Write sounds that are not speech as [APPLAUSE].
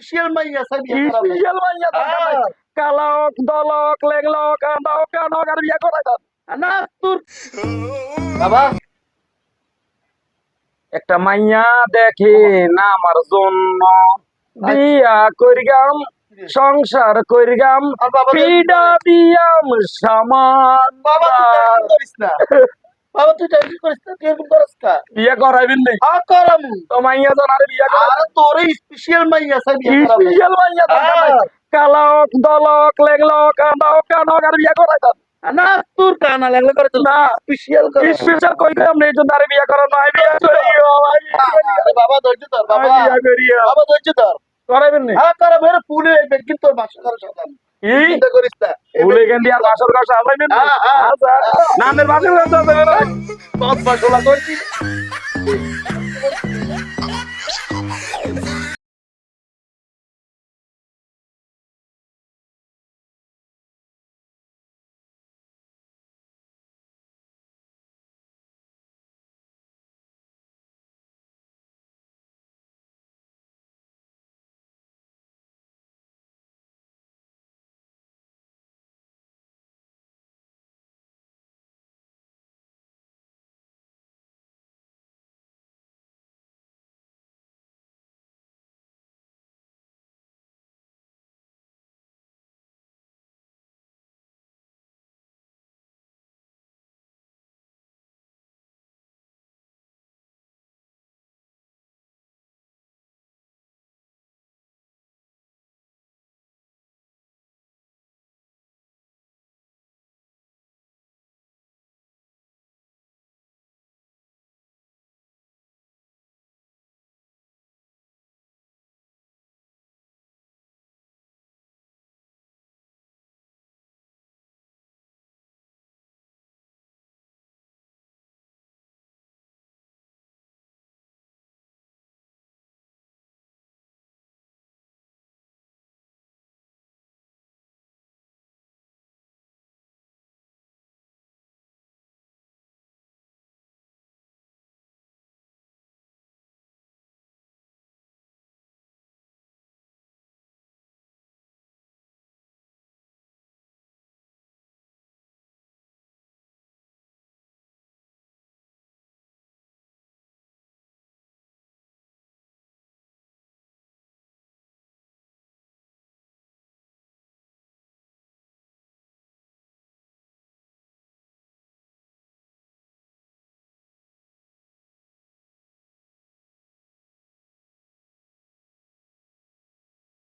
Special মাইয়া চাই বিয়া করাবো। স্পেশাল মাইয়া দরকার নাই। কালক দলক লেংলক কান্দক কানক আর বিয়া করাই দাও। না তোর বাবা। একটা মাইয়া দেখে না আমার জন্য। বিয়া করিগাম সংসার করিগাম পিডা দিয়াম সামান বাবা [LAUGHS] বাবা তুই টেনশন করিস না তুই এরকম করিস না বিয়া করাইবেন নি। আ করামু। তো মাইয়া জন আরে বিয়া করাই আর তোর স্পেশাল মাইয়া চাই বিয়া করাবো। স্পেশাল মাইয়া নাই। হ্যাঁ। কালক দলক লেংলক কান্দক কানক আর বিয়া করাই দাও না তোর কানা লাগলে করে না। স্পেশাল করে। স্পেশাল কই কই আপনি এই জন্য আরে বিয়া করার নাই। বিয়া করিও। বাবা ধৈর্য ধর বাবা। বিয়া করিও। বাবা ধৈর্য ধর। করাইবেন নি? হ্যাঁ করাবো এর ফুলে কিন্তু তোর বাসা করে কি চিন্তা করিস না। ভুলে দিয়ে আর বাসর ঘর সাজাইবেন নি? নামের বাসর না? বাসলা করছিস